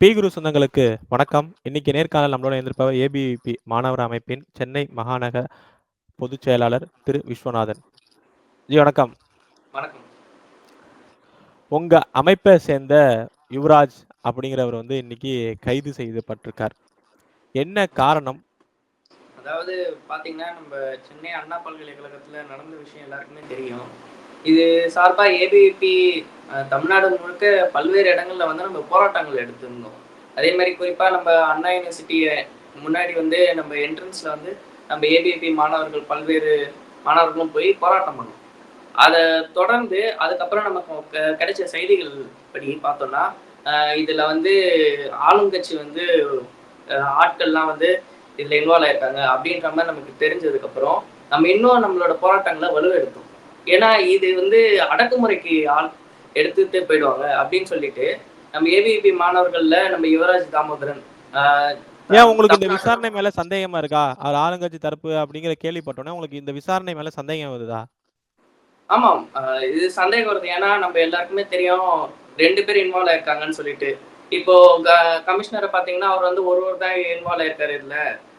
B குரு சொந்தங்களுக்கு வணக்கம். இன்னைக்கு நேர்காணல் நம்மளோட இருந்திருப்பவர் ஏபிவிபி மாணவர் அமைப்பின் சென்னை மாகாணக பொதுச் செயலாளர் திரு விஸ்வநாதன். ஜி வணக்கம். வணக்கம். உங்க அமைப்பை சேர்ந்த யுவராஜ் அப்படிங்கிறவர் வந்து இன்னைக்கு கைது செய்யப்பட்டிருக்கார். என்ன காரணம்? அதாவது பார்த்தீங்கன்னா, நம்ம சென்னை அண்ணா பல்கலைக்கழகத்தில நடந்த விஷயம் எல்லாருக்குமே தெரியும். இது சார்பா ஏபிவிபி தமிழ்நாடு முழுக்க பல்வேறு இடங்கள்ல வந்து நம்ம போராட்டங்கள் எடுத்திருந்தோம். அதே மாதிரி குறிப்பா நம்ம அண்ணா யூனிவர்சிட்டியை முன்னாடி வந்து நம்ம என்ட்ரன்ஸ்ல வந்து நம்ம ஏபிபி மாணவர்கள் பல்வேறு மாணவர்களும் போய் போராட்டம் பண்ணோம். அத தொடர்ந்து அதுக்கப்புறம் நமக்கு கிடைச்ச செய்திகள் படி பார்த்தோம்னா, அ இதுல வந்து ஆளுங்கட்சி வந்து ஆட்கள்லாம் வந்து இதுல இன்வால்வ் ஆயிருக்காங்க அப்படின்ற மாதிரி நமக்கு தெரிஞ்சதுக்கப்புறம், நம்ம இன்னும் நம்மளோட போராட்டங்களை வலுவெடுத்தோம். ஏன்னா இது வந்து அடக்குமுறைக்கு ஆள் எடுத்துட்டு போயிடுவாங்க அப்படின்னு சொல்லிட்டு, நம்ம ஏபிவிபி மாணவர்கள்ல நம்ம யுவராஜ் தாமோதரன் ஏன் உங்களுக்கு இந்த விசாரணை மேல சந்தேகமா இருக்கா? அவர் ஆளுங்கட்சி தரப்பு அப்படிங்கிற கேள்விப்பட்டோனே, உங்களுக்கு இந்த விசாரணை மேல சந்தேகம் வருதா? ஆமாம். அ இது சந்தேகம் வருது. ஏன்னா நம்ம எல்லாருக்குமே தெரியும் 2 பேர் இன்வால்வ் ஆயிருக்காங்கன்னு சொல்லிட்டு. இப்போ கமிஷனர பார்த்தீங்கன்னா, அவர் வந்து ஒருவர் தான் இன்வால்வ் ஆயிருக்காரு இதுல.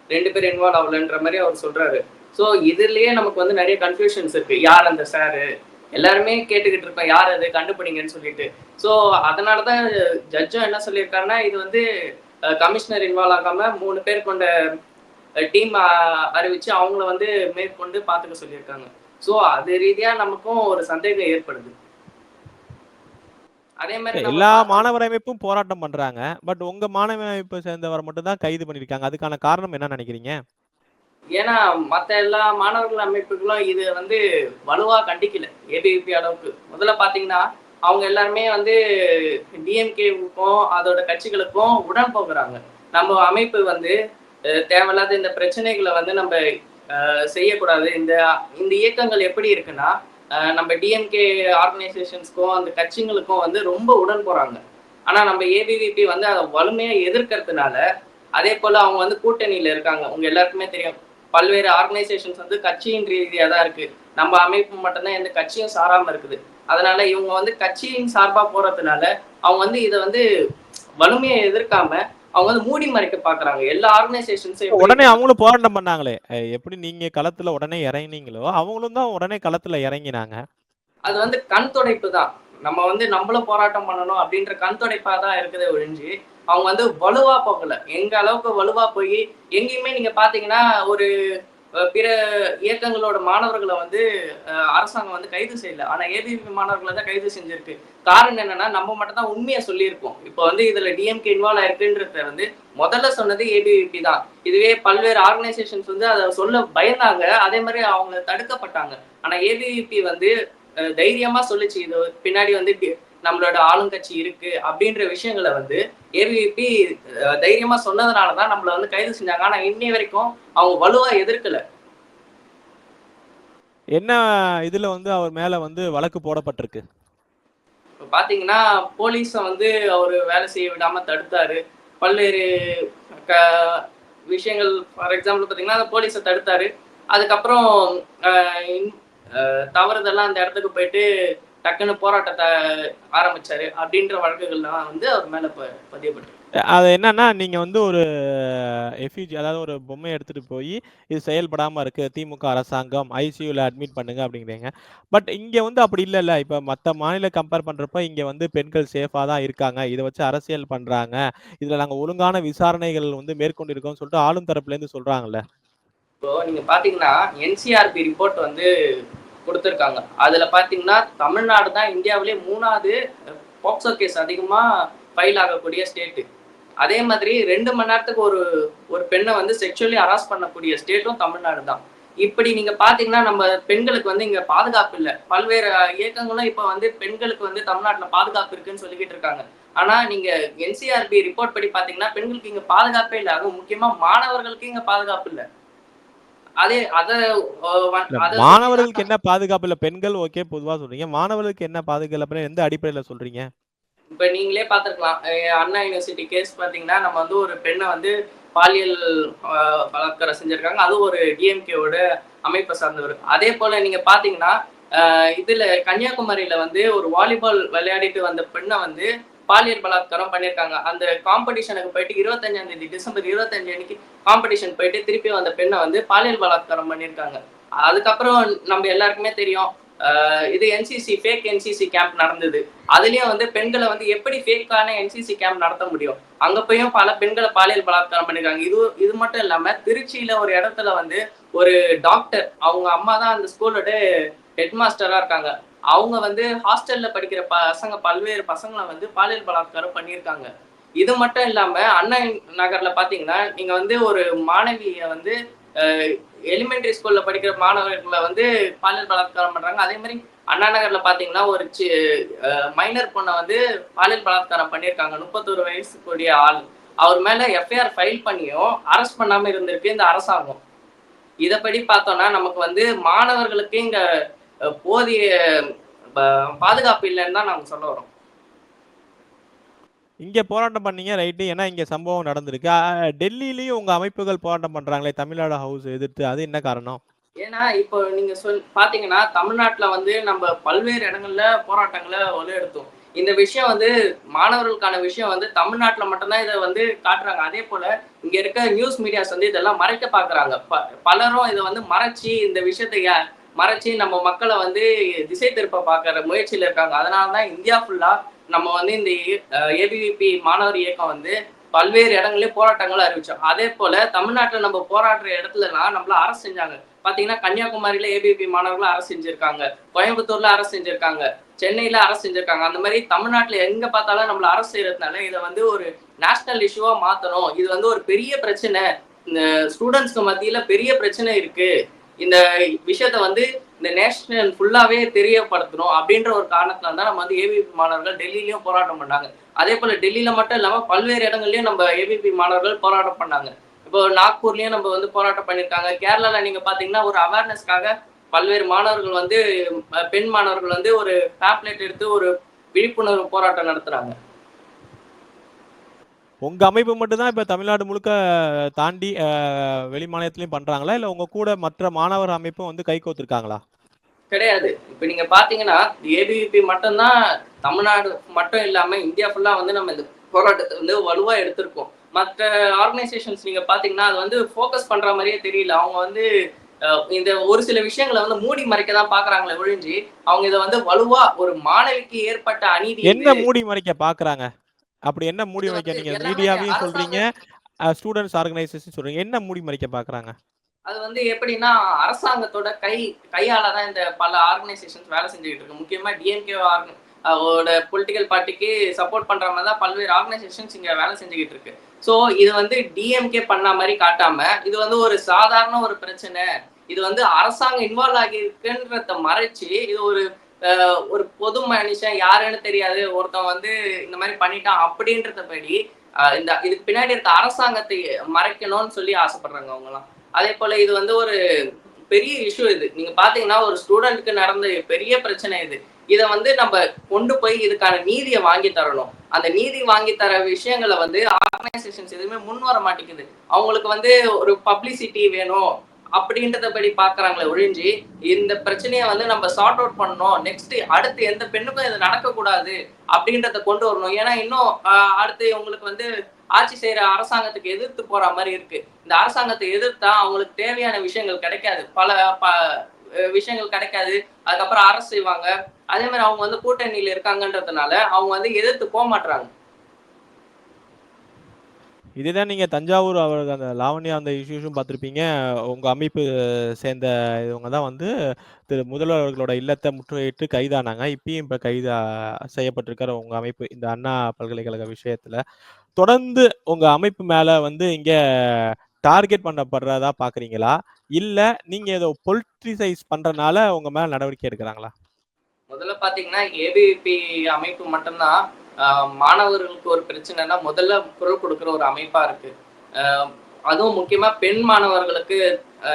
2 பேர் இன்வால்வ் ஆவலன்ற மாரி அவர் சொல்றாரு. ஸோ இதுலயே நமக்கு வந்து நெறைய கன்ஃப்யூஷன்ஸ் இருக்கு. யார் அந்த சாரு? எல்லாருமே கேட்டுக்கிட்டு இருக்கோம். யார் அது? கண்டுபிடிங்கன்னு சொல்லிட்டு. ஸோ அதனால தான் ஜட்ஜும் என்ன சொல்லியிருக்காருன்னா, இது வந்து கமிஷனர் இன்வால்வ் ஆகாம 3 பேர் கொண்ட டீம் அறிவிச்சு அவங்கள வந்து மேற்கொண்டு பார்த்துக்க சொல்லியிருக்காங்க. ஸோ அது ரீதியா நமக்கும் ஒரு சந்தேகம் ஏற்படுது. அதே நம்ம எல்லா மாணவர் அமைப்பும் போராட்டம் பண்றாங்க. பட் உங்க மாணவ அமைப்பை சேர்ந்தவர மட்டும் தான் கைது பண்ணியிருக்காங்க. அதுக்கான காரணம் என்ன நினைக்கிறீங்க? ஏன்னா, மத்த எல்லா மாணவர்கள் அமைப்புகளும் இது வந்து வலுவா கண்டிக்கல. ஏபிவிபி அளவுக்கு. முதல்ல பார்த்தீங்கன்னா, அவங்க எல்லாருமே வந்து டிஎம்கேவுக்கும், அதோட கட்சிகளுக்கும் உடன் போகிறாங்க நம்ம அமைப்பு வந்து தேவையில்லாத இந்த பிரச்சனைகளை வந்து நம்ம செய்யக்கூடாது. இந்த இந்த இயக்கங்கள் எப்படி இருக்குன்னா, நம்ம டிஎம்கே ஆர்கனைசேஷன்ஸ்க்கும், அந்த கட்சிங்களுக்கும் வந்து ரொம்ப உடன் போறாங்க. ஆனா நம்ம ஏபிவிபி வந்து அதை வலிமையா எதிர்க்கிறதுனால, அதேபோல அவங்க வந்து கூட்டணியில இருக்காங்க. உங்க எல்லாருக்குமே தெரியும். பல்வேறு ஆர்கனைசேஷன்ஸ் வந்து கட்சியின் ரீதியா தான் இருக்கு. நம்ம அமைப்பு மட்டும் தான் எந்த கட்சியும் சாராம இருக்குது. அதனால இவங்க வந்து கட்சியின் சார்பா போறதுனால, அவங்க வந்து இத வந்து வலிமையா எதிர்க்காம, அவங்க வந்து மூடி மறைக்க பார்க்குறாங்க. எல்லா ஆர்கனைசேஷன்ஸும் உடனே அவங்களும் போராட்டம் பண்ணாங்களே. எப்படி நீங்க களத்துல உடனே இறங்குனீங்களோ, அவங்களும் தான் உடனே களத்துல இறங்கினாங்க. அது வந்து கண் துடைப்பு தான். நம்ம வந்து நம்மளும் போராட்டம் பண்ணணும் அப்படின்ற கண் துடைப்பா தான் இருக்குதே ஒழிஞ்சு, அவங்க வந்து வலுவா போகல. எங்க அளவுக்கு வலுவா போய் எங்கேயுமே நீங்க பார்த்தீங்கன்னா, ஒரு பிற இயக்கங்களோட மாணவர்களை வந்து அரசாங்கம் வந்து கைது செய்யல. ஆனா ஏபிபி மாணவர்களை தான் கைது செஞ்சிருக்கு. காரணம் என்னன்னா, நம்ம மட்டும் தான் உண்மையை சொல்லியிருக்கோம். இப்போ வந்து இதுல டிஎம்கே இன்வால்வ் ஆயிருக்குன்றத வந்து முதல்ல சொன்னது ஏபிவிபி தான். இதுவே பல்வேறு ஆர்கனைசேஷன்ஸ் வந்து அதை சொல்ல பயந்தாங்க. அதே மாதிரி அவங்க தடுக்கப்பட்டாங்க. ஆனா ஏபிவிபி வந்து தைரியமா சொல்லுச்சு. இது பின்னாடி வந்து நம்மளோட ஆளுங்கட்சி இருக்கு அப்படின்ற விஷயங்கள வந்து ஏபிவிபி அ தைரியமா சொன்னதுனால தான் நம்மள வந்து கைது செஞ்சாங்க. ஆனா இன்னைய வரைக்கும் அவங்க வலுவா எதிர்க்கல. என்ன இதுல வந்து அவர் மேல வந்து வழக்கு போடப்பட்டிருக்கு? இப்ப பார்த்தீங்கன்னா, போலீஸ வந்து அவரு வேலை செய்ய விடாம தடுத்தாரு. பல்வேறு விஷயங்கள் ஃபார் எக்ஸாம்பிள் பார்த்தீங்கன்னா, போலீஸ தடுத்தாரு. அதுக்கப்புறம் அ இன் அ தவறுதலா அந்த இடத்துக்கு போயிட்டு டக்குன்னு போராட்டத்த ஆரம்பிச்சாரு. அப்படின்ற வழக்குகள்லாம் வந்து அவர் மேல ப பதியப்பட்டிருக்கு. அ அது என்னன்னா, நீங்க வந்து ஒரு எஃப்யூஜி அதாவது ஒரு பொம்மைய எடுத்துட்டு போயி, இது செயல்படாம இருக்கு. திமுக அரசாங்கம் ஐசியூல அட்மிட் பண்ணுங்க அப்படிங்கிறீங்க. பட் இங்க வந்து அப்படி இல்லல்ல. இப்ப மத்த மாநில கம்பேர் பண்றப்ப இங்க வந்து பெண்கள் சேஃபா தான் இருக்காங்க. இத வச்சு அரசியல் பண்றாங்க. இதுல நாங்க ஒழுங்கான விசாரணைகள் வந்து மேற்கொண்டிருக்கோம்னு சொல்லிட்டு ஆளும் தரப்புலேருந்து சொல்றாங்கல்ல. இப்போ நீங்க பார்த்தீங்கன்னா, என்சிஆர்பி ரிப்போர்ட் வந்து கொடுத்துருக்காங்க. அதுல பாத்தீங்கன்னா தமிழ்நாடு தான் இந்தியாவிலே மூணாவது போக்சோ கேஸ் அதிகமா ஃபைல் ஆகக்கூடிய ஸ்டேட்டு அதே மாதிரி ரெண்டு மணி நேரத்துக்கு ஒரு ஒரு பெண்ணை வந்து செக்ஷுவலி ஹராஸ் பண்ணக்கூடிய ஸ்டேட்டும் தமிழ்நாடு தான். இப்படி நீங்க பார்த்தீங்கன்னா, நம்ம பெண்களுக்கு வந்து இங்க பாதுகாப்பு இல்லை. பல்வேறு இயக்கங்களும் இப்ப வந்து பெண்களுக்கு வந்து தமிழ்நாட்டுல பாதுகாப்பு இருக்குன்னு சொல்லிக்கிட்டு இருக்காங்க. ஆனா நீங்க என்சிஆர்பி ரிப்போர்ட் படி பார்த்தீங்கன்னா, பெண்களுக்கு இங்க பாதுகாப்பே இல்லை. அதுவும் முக்கியமா மாணவர்களுக்கு இங்க பாதுகாப்பு இல்லை. அதே அத அத மாணவர்களுக்கு என்ன பாதுகாப்பு இல்ல. பெண்கள் ஓகே பொதுவா சொல்றீங்க. மாணவர்களுக்கு என்ன பாதுகாப்புன்னு எந்த அடிப்படையில சொல்றீங்க? இப்ப நீங்களே பார்த்துருக்கலாம். அ அண்ணா யூனிவர்சிட்டி கேஸ் பார்த்தீங்கன்னா, நம்ம வந்து ஒரு பெண்ண வந்து பாலியல் பலாத்காரம் செஞ்சிருக்காங்க. அதுவும் ஒரு டிஎம்கேவோட அமைப்ப சார்ந்தவர். அதே போல நீங்க பார்த்தீங்கன்னா, அ இதுல கன்னியாகுமரியில வந்து ஒரு வாலிபால் விளையாடிட்டு வந்த பெண்ண வந்து பாலியல் பலாத்காரம் பண்ணியிருக்காங்க அந்த காம்படிஷனுக்கு போயிட்டு இருபத்தஞ்சாம் தேதி டிசம்பர் இருபத்தஞ்சு அன்னைக்கு காம்படிஷன் போயிட்டு திருப்பி அந்த பெண்ணை வந்து பாலியல் பலாத்காரம் பண்ணியிருக்காங்க அதுக்கப்புறம் நம்ம எல்லாருக்குமே தெரியும் இது என்சிசி ஃபேக் என்சிசி கேம்ப் நடந்தது. அதுலயும் வந்து பெண்களை வந்து எப்படி ஃபேக்கான என்சிசி கேம்ப் நடத்த முடியும்? அங்க போயும் பல பெண்களை பாலியல் பலாத்காரம் பண்ணிருக்காங்க. இது இது மட்டும் இல்லாம திருச்சியில ஒரு இடத்துல வந்து ஒரு டாக்டர் அவங்க அம்மா தான் அந்த ஸ்கூலோட ஹெட் மாஸ்டரா இருக்காங்க. அவங்க வந்து ஹாஸ்டல்ல படிக்கிற பசங்க பல்வேறு பசங்களை வந்து பாலியல் பலாத்காரம் பண்ணியிருக்காங்க. இது மட்டும் இல்லாம அண்ணா நகர்ல பாத்தீங்கன்னா நீங்க வந்து ஒரு மாணவிய வந்து எலிமெண்டரி ஸ்கூல்ல படிக்கிற மாணவர்களை வந்து பாலியல் பலாத்காரம் பண்றாங்க. அதே மாதிரி அண்ணா நகர்ல பாத்தீங்கன்னா ஒரு மைனர் பொண்ணை வந்து பாலியல் பலாத்காரம் பண்ணியிருக்காங்க. முப்பத்தொரு வயசு கூடிய ஆள். அவர் மேல எஃப்ஐஆர் ஃபைல் பண்ணியும் அரெஸ்ட் பண்ணாம இருந்திருக்கு இந்த அரசாங்கம். இதைப்படி பார்த்தோம்னா நமக்கு வந்து மாணவர்களுக்கு இங்க போதிய பாதுகாப்பு இல்லைன்னு தான் நாங்க சொல்ல வரோம். இங்க போராட்டம் பண்ணீங்க ரைட்டு. ஏன்னா இங்க சம்பவம் நடந்திருக்கு. டெல்லியிலயும் உங்க அமைப்புகள் போராட்டம் பண்றாங்களே தமிழ்நாடு ஹவுஸ் எதிர்த்து. அது என்ன காரணம்? ஏன்னா இப்போ நீங்க சொல் பாத்தீங்கன்னா தமிழ்நாட்டுல வந்து நம்ம பல்வேறு இடங்கள்ல போராட்டங்களை வலுப்படுத்தும் இந்த விஷயம் வந்து மாணவர்களுக்கான விஷயம் வந்து தமிழ்நாட்டுல மட்டும்தான் இதை வந்து காட்டுறாங்க. அதே போல இங்க இருக்க நியூஸ் மீடியாஸ் வந்து இதெல்லாம் மறைக்க பாக்குறாங்க. பலரும் இதை வந்து மறைச்சு இந்த விஷயத்தை மறைச்சு நம்ம மக்களை வந்து திசை திருப்ப பாக்குற முயற்சியில இருக்காங்க. அதனாலதான் இந்தியா ஃபுல்லா நம்ம வந்து இந்த ஏபிவிபி மாணவர் இயக்கம் வந்து பல்வேறு இடங்கள்லயும் போராட்டங்களை அறிவிச்சோம். அதே போல தமிழ்நாட்டுல நம்ம போராடுற இடத்துலலாம் நம்மள அரசு செஞ்சாங்க. பாத்தீங்கன்னா கன்னியாகுமரியில ஏபிபி மாணவர்கள் அரசு செஞ்சிருக்காங்க. கோயம்புத்தூர்ல அரசு செஞ்சிருக்காங்க. சென்னையில அரசு செஞ்சிருக்காங்க. அந்த மாதிரி தமிழ்நாட்டுல எங்க பார்த்தாலும் நம்மள அரசு செய்யறதுனால இதை வந்து ஒரு நேஷனல் இஷ்யூவா மாத்தணும். இது வந்து ஒரு பெரிய பிரச்சனை. இந்த ஸ்டூடெண்ட்ஸ்க்கு மத்தியில பெரிய பிரச்சனை இருக்கு. இந்த விஷயத்த வந்து இந்த நேஷனல் ஃபுல்லாவே தெரியப்படுத்தணும் அப்படின்ற ஒரு காரணத்துல தான் நம்ம வந்து ஏபிபி மாணவர்கள் டெல்லியிலயும் போராட்டம் பண்ணாங்க. அதே போல டெல்லியில மட்டும் இல்லாம பல்வேறு இடங்கள்லயும் நம்ம ஏபிபி மாணவர்கள் போராட்டம் பண்ணாங்க. இப்போ நாக்பூர்லயும் நம்ம வந்து போராட்டம் பண்ணியிருக்காங்க. கேரளால நீங்க பாத்தீங்கன்னா ஒரு அவேர்னஸ்க்காக பல்வேறு மாணவர்கள் வந்து பெண் மாணவர்கள் வந்து ஒரு பேப்லெட் எடுத்து ஒரு விழிப்புணர்வு போராட்டம் நடத்துறாங்க. உங்க அமைப்பு மட்டும்தான் இப்ப தமிழ்நாடு முழுக்க தாண்டி வெளி மாநிலத்திலயும் பண்றாங்களா? இல்ல உங்க கூட மற்ற மாணவர் அமைப்பும் வந்து கை கோத்திருக்காங்களா கிடையாது. இப்ப நீங்க பாத்தீங்கன்னா ஏபிவிபி மட்டும்தான் தமிழ்நாடு மட்டும் இல்லாம இந்தியா ஃபுல்லா வந்து நம்ம இந்த போராட்டத்தை வந்து வலுவா எடுத்திருக்கோம். மற்ற ஆர்கனைசேஷன்ஸ் நீங்க பாத்தீங்கன்னா அது வந்து ஃபோக்கஸ் பண்ற மாதிரியே தெரியல. அவங்க வந்து இந்த ஒரு சில விஷயங்களை வந்து மூடி மறைக்க தான் பாக்குறாங்களே ஒழிஞ்சு அவங்க இதை வந்து வலுவா ஒரு மாணவிக்கு ஏற்பட்ட அநீதி. என்ன மூடி மறைக்க பாக்குறாங்க? அப்படி என்ன மூடி மறைக்க நீங்க மீடியாவையும் சொல்றீங்க ஸ்டூடெண்ட்ஸ் ஆர்கனைசேஷன் சொல்றீங்க. என்ன மூடி மறைக்க பாக்குறாங்க? அது வந்து எப்படின்னா அரசாங்கத்தோட கை கையால தான் இந்த பல ஆர்கனைசேஷன்ஸ் வேலை செஞ்சுக்கிட்டு இருக்கு. முக்கியமா டிஎம்கே ஓட பொலிட்டிக்கல் பார்ட்டிக்கு சப்போர்ட் பண்ற மாதிரி தான் பல்வேறு ஆர்கனைசேஷன்ஸ் இங்க வேலை செஞ்சுக்கிட்டு இருக்கு. ஸோ இது வந்து டிஎம்கே பண்ண மாதிரி காட்டாம இது வந்து ஒரு சாதாரண ஒரு பிரச்சனை. இது வந்து அரசாங்கம் இன்வால்வ் ஆகியிருக்குன்றத மறைச்சு இது ஒரு ஒரு பொது மனுஷன் யாருன்னு தெரியாது. ஒருத்தன் வந்து இந்த மாதிரி பண்ணிட்டான் அப்படின்றத படி இந்த இதுக்கு பின்னாடி இருக்க அரசாங்கத்தை மறைக்கணும்னு சொல்லி ஆசைப்படுறாங்க அவங்கலாம் அதே போல இது வந்து ஒரு பெரிய இஷ்யூ இது. நீங்க பாத்தீங்கன்னா ஒரு ஸ்டூடெண்ட்க்கு நடந்த பெரிய பிரச்சனை இது. இதை வந்து நம்ம கொண்டு போய் இதுக்கான நீதியை வாங்கி தரணும். அந்த நீதி வாங்கி தர விஷயங்களை வந்து ஆர்கனைசேஷன்ஸ் எதுவுமே முன் வர மாட்டேங்குது. அவங்களுக்கு வந்து ஒரு பப்ளிசிட்டி வேணும். அப்படின்றத படி பாக்குறாங்களே ஒழிஞ்சு இந்த பிரச்சனையை வந்து நம்ம சார்ட் அவுட் பண்ணணும். நெக்ஸ்ட் அடுத்து எந்த பெண்ணுக்கும் இது நடக்கக்கூடாது அப்படின்றத கொண்டு வரணும். ஏன்னா இன்னும் அடுத்து உங்களுக்கு வந்து ஆட்சி செய்யற அரசாங்கத்துக்கு எதிர்த்து போற மாதிரி இருக்கு. இந்த அரசாங்கத்தை எதிர்த்தா அவங்களுக்கு தேவையான விஷயங்கள் கிடைக்காது. பல ப விஷயங்கள் கிடைக்காது. அதுக்கப்புறம் அரசு செய்வாங்க. அதே மாதிரி அவங்க வந்து கூட்டணியில இருக்காங்கன்றதுனால அவங்க வந்து எதிர்த்து போக மாட்டாங்க இதுதான் நீங்க தஞ்சாவூர் அவருக்கு அந்த லாவண்யா அந்த இஷ்யூஸும் பார்த்துருப்பீங்க. உங்க அமைப்பு சேர்ந்த இவங்க தான் வந்து திரு முதல்வர் அவர்களோட இல்லத்தை முற்றுகையிட்டு கைதானாங்க. இப்பயும் இப்ப கைதா செய்யப்பட்டிருக்கிற உங்க அமைப்பு இந்த அண்ணா பல்கலைக்கழக விஷயத்துல. தொடர்ந்து உங்க அமைப்பு மேல வந்து இங்க டார்கெட் பண்ணப்படுறதா பாக்குறீங்களா இல்ல நீங்க ஏதோ பொலிட்டிசைஸ் பண்றதுனால உங்க மேல நடவடிக்கை எடுக்கிறாங்களா? முதல்ல பாத்தீங்கன்னா ஏபிவிபி அமைப்பு மட்டும்தான் மாணவர்களுக்கு ஒரு பிரச்சனைனா முதல்ல குரல் கொடுக்குற ஒரு அமைப்பா இருக்கு. அதுவும் முக்கியமா பெண் மாணவர்களுக்கு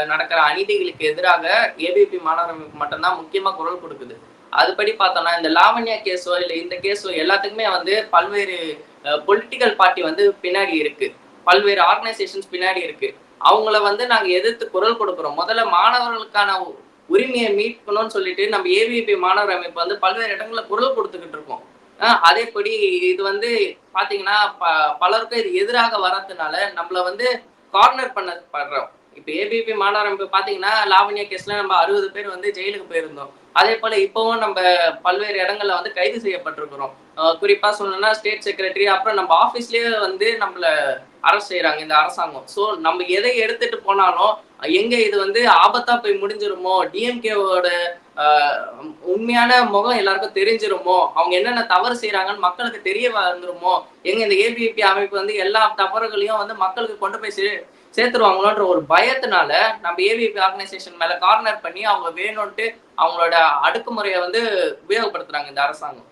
நடக்கிற அநீதிகளுக்கு எதிராக ஏபிபி மாணவர் அமைப்பு மட்டும்தான் முக்கியமா குரல் கொடுக்குது. அதுபடி பார்த்தோம்னா இந்த லாவண்யா கேஸோ இல்லை இந்த கேஸோ எல்லாத்துக்குமே வந்து பல்வேறு பொலிட்டிக்கல் பார்ட்டி வந்து பின்னாடி இருக்கு. பல்வேறு ஆர்கனைசேஷன்ஸ் பின்னாடி இருக்கு. அவங்கள வந்து நாங்க எதிர்த்து குரல் கொடுக்குறோம். முதல்ல மாணவர்களுக்கான உ- உரிமையை மீட்கணும்னு சொல்லிட்டு நம்ம ஏவிபி மாணவர் அமைப்பு வந்து பல்வேறு இடங்கள்ல குரல் கொடுத்துக்கிட்டு இருக்கோம். அதேபடி இது வந்து பாத்தீங்கன்னா ப- பலருக்கும் இது எதிராக வர்றதுனால நம்மள வந்து கார்னர் பண்ண படுறோம் இப்ப ஏபிபி மாநகரம் பாத்தீங்கன்னா லாவண்யா கேஸ்ல நம்ம அறுபது பேர் வந்து ஜெயிலுக்கு போயிருந்தோம். அதே போல இப்பவும் நம்ம பல்வேறு இடங்கள்ல வந்து கைது செய்யப்பட்டிருக்கிறோம். குறிப்பா சொல்லணும்னா ஸ்டேட் செக்ரட்டரி அப்புறம் நம்ம ஆபீஸ்லயே வந்து நம்மள அரசு செய்யறாங்க இந்த அரசாங்கம். சோ நம்ம எதை எடுத்துட்டு போனாலும் எங்க இது வந்து ஆபத்தா போய் முடிஞ்சிருமோ டிஎம்கேவோட உண்மையான முகம் எல்லாருக்கும் தெரிஞ்சிருமோ? அவங்க என்னென்ன தவறு செய்யறாங்கன்னு மக்களுக்கு தெரிய வந்துருமோ? எங்க இந்த ஏபிபி அமைப்பு வந்து எல்லா தவறுகளையும் வந்து மக்களுக்கு கொண்டு போய் சே சேர்த்துருவாங்களோன்ற ஒரு பயத்தினால நம்ம ஏபிபி ஆர்கனைசேஷன் மேல கார்னர் பண்ணி அவங்க வேணும்ட்டு அவங்களோட அடக்குமுறையை வந்து உபயோகப்படுத்துறாங்க இந்த அரசாங்கம்.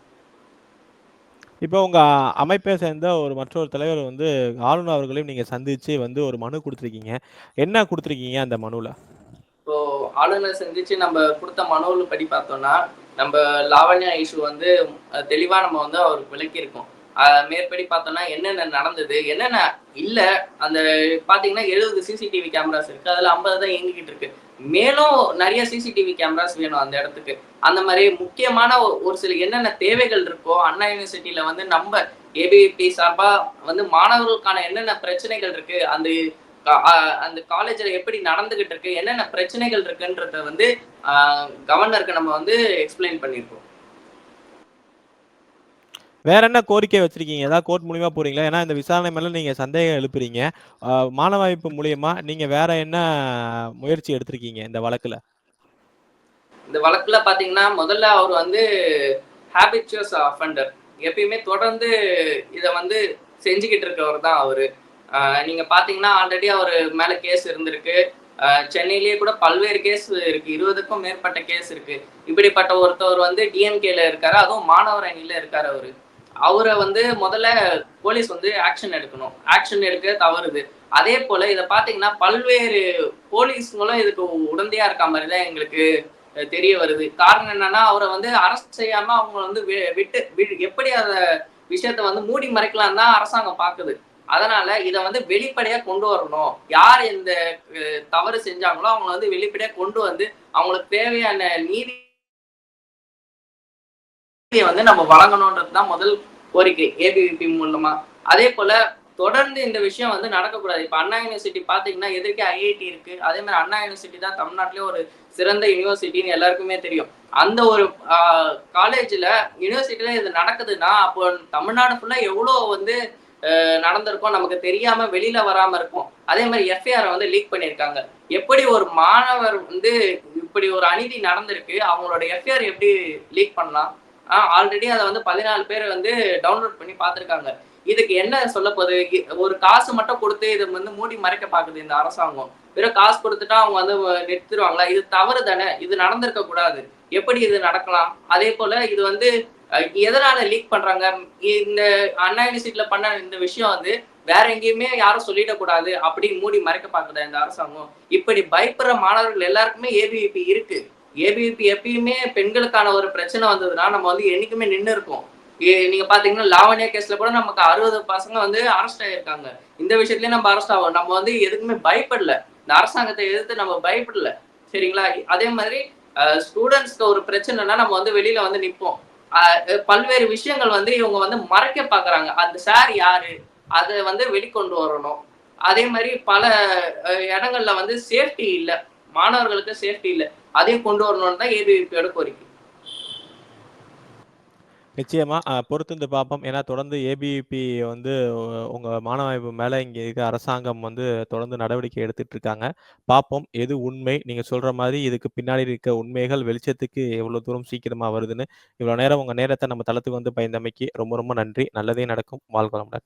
இப்போ உங்க அமைப்பை சேர்ந்த ஒரு மற்றொரு தலைவர் வந்து ஆளுநர் அவர்களையும் நீங்க சந்திச்சு வந்து ஒரு மனு கொடுத்துருக்கீங்க. என்ன கொடுத்துருக்கீங்க அந்த மனுல? ஆளுநர் சந்திச்சு நம்ம கொடுத்த மனுவில் படி பார்த்தோம்னா நம்ம லாவண்யா இஷ்யூ வந்து தெளிவா நம்ம வந்து அவருக்கு விளக்கியிருக்கோம். மேற்படி பார்த்தோம்னா என்னென்ன நடந்தது என்னென்ன இல்ல அந்த பாத்தீங்கன்னா எழுபது சிசிடிவி கேமராஸ் இருக்கு. அதுல ஐம்பது தான் இயங்கிக்கிட்டு இருக்கு. மேலும் நிறைய சிசிடிவி கேமராஸ் வேணும் அந்த இடத்துக்கு. அந்த மாதிரி முக்கியமான ஒரு- சில என்னென்ன தேவைகள் இருக்கோ அண்ணா யூனிவர்சிட்டியில வந்து நம்ம ஏபிபி சார்பா வந்து மாணவர்களுக்கான என்னென்ன பிரச்சனைகள் இருக்கு அந்த அந்த காலேஜ்ல எப்படி நடந்துகிட்டு இருக்கு என்னென்ன பிரச்சனைகள் இருக்குன்றத வந்து கவர்னருக்கு நம்ம வந்து எக்ஸ்பிளைன் பண்ணியிருக்கோம் வேற என்ன கோரிக்கை வச்சிருக்கீங்க? ஏதாவது கோர்ட் மூலியமா போறீங்களா? ஏன்னா இந்த விசாரணை மேல நீங்க சந்தேகம் எழுப்புறீங்க. ஆஹ் மாணவ அமைப்பு மூலியமா நீங்க வேற என்ன முயற்சி எடுத்திருக்கீங்க இந்த வழக்குல? இந்த வழக்குல பாத்தீங்கன்னா முதல்ல அவர் வந்து ஹேபிச்சுவஸ் அஃபண்டர் எப்பயுமே தொடர்ந்து இதை வந்து செஞ்சுக்கிட்டு இருக்கவர் தான் அவரு. நீங்க பாத்தீங்கன்னா ஆல்ரெடி அவர் மேல கேஸ் இருந்திருக்கு. சென்னையிலேயே கூட பல்வேறு கேஸ் இருக்கு. இருபதுக்கும் மேற்பட்ட கேஸ் இருக்கு. இப்படிப்பட்ட ஒருத்தவர் வந்து டிஎம்கேல இருக்காரு. அதுவும் மாணவர் அணியில இருக்காரு அவரு. அவரை வந்து முதல்ல போலீஸ் வந்து ஆக்ஷன் எடுக்கணும். ஆக்ஷன் எடுக்க தவறுது. அதே போல இதை பாத்தீங்கன்னா பல்வேறு போலீஸ்களும் இதுக்கு உடந்தையா இருக்க மாதிரி தான் எங்களுக்கு தெரிய வருது. காரணம் என்னன்னா அவரை வந்து அரெஸ்ட் செய்யாம அவங்க வந்து வி- விட்டு வி- எப்படி அந்த விஷயத்த வந்து மூடி மறைக்கலாம் தான் அரசாங்கம் பாக்குது. அதனால இதை வந்து வெளிப்படையா கொண்டு வரணும். யார் இந்த தவறு செஞ்சாங்களோ அவங்கள வந்து வெளிப்படையா கொண்டு வந்து அவங்களுக்கு தேவையான நீதி நீதியை வந்து நம்ம வழங்கணும்ன்றது தான் முதல் கோரிக்கை ஏபிவிபி மூலமா. அதே போல தொடர்ந்து இந்த விஷயம் வந்து நடக்கக்கூடாது. இப்ப அண்ணா யூனிவர்சிட்டி பாத்தீங்கன்னா எதிர்க்கே ஐஐடி இருக்கு. அதே மாதிரி அண்ணா யூனிவர்சிட்டி தான் தமிழ்நாட்டிலே ஒரு சிறந்த யூனிவர்சிட்டின்னு எல்லாருக்குமே தெரியும். அந்த ஒரு காலேஜ்ல யூனிவர்சிட்டில இது நடக்குதுன்னா அப்போ தமிழ்நாடு ஃபுல்லா எவ்வளவு வந்து நடந்திருக்கும். நமக்கு தெரியாம வெளியில வராம இருக்கும். அதே மாதிரி எஃப்ஐஆர் வந்து லீக் பண்ணியிருக்காங்க. எப்படி ஒரு மாணவர் வந்து இப்படி ஒரு அநீதி நடந்திருக்கு அவங்களோட எஃப்ஐஆர் எப்படி லீக் பண்ணலாம்? ஆல்ரெடி அதை வந்து பதினாலு பேர் வந்து டவுன்லோட் பண்ணி பார்த்துருக்காங்க. இதுக்கு என்ன சொல்ல போகுது? ஒரு காசு மட்டும் கொடுத்து இதை வந்து மூடி மறைக்க பார்க்குது இந்த அரசாங்கம். வெறும் காசு கொடுத்துட்டா அவங்க வந்து நிறுத்திடுவாங்களா? இது தவறு தானே. இது நடந்திருக்க கூடாது எப்படி இது நடக்கலாம்? அதே போல இது வந்து எதனால லீக் பண்றாங்க? இந்த அண்ணா யூனிவர்சிட்டியில பண்ண இந்த விஷயம் வந்து வேற எங்கேயுமே யாரும் சொல்லிடக்கூடாது அப்படின்னு மூடி மறைக்க பாக்குதா இந்த அரசாங்கம்? இப்படி பயப்படுற மாணவர்கள் எல்லாருக்குமே ஏபிவிபி இருக்கு. ஏபிவிபி எப்பயுமே பெண்களுக்கான ஒரு பிரச்சனை வந்ததுன்னா நம்ம வந்து என்னைக்குமே நின்று இருக்கோம். ஏ- நீங்க பாத்தீங்கன்னா லாவண்யா கேஸ்ல கூட நமக்கு அறுபது பசங்க வந்து அரெஸ்ட் ஆயிருக்காங்க. இந்த விஷயத்துலயே நம்ம அரெஸ்ட் ஆகும் நம்ம வந்து எதுக்குமே பயப்படல. இந்த அரசாங்கத்தை எதிர்த்து நம்ம பயப்படல. சரிங்களா? அதே மாதிரி ஸ்டூடெண்ட்ஸ்க்கு ஒரு பிரச்சனைனா நம்ம வந்து வெளியில வந்து நிப்போம். பல்வேறு விஷயங்கள் வந்து இவங்க வந்து மறைக்க பாக்குறாங்க அந்த சார் யாரு? அதை வந்து வெளிக்கொண்டு வரணும். அதே மாதிரி பல இடங்கள்ல வந்து சேஃப்டி இல்லை. மாணவர்களுக்கு சேஃப்டி இல்லை. அதையும் கொண்டு வரணும்னு தான் ஏபிவிபியோட கோரிக்கை. நிச்சயமா. பொறுத்திருந்து பார்ப்போம் ஏன்னா தொடர்ந்து ஏபிபி வந்து உங்கள் உங்க மாணவ அமைப்பு மேல இங்க இருக்க அரசாங்கம் வந்து தொடர்ந்து நடவடிக்கை எடுத்துட்டு இருக்காங்க. பார்ப்போம் எது உண்மை? நீங்க சொல்ற மாதிரி இதுக்கு பின்னாடி இருக்க உண்மைகள் வெளிச்சத்துக்கு எவ்வளவு தூரம் சீக்கிரமா வருதுன்னு இவ்வளவு நேரம் உங்க நேரத்தை நம்ம தளத்துக்கு வந்து பயந்தமைக்கு ரொம்ப ரொம்ப நன்றி. நல்லதே நடக்கும். வாழ்க நன்றி.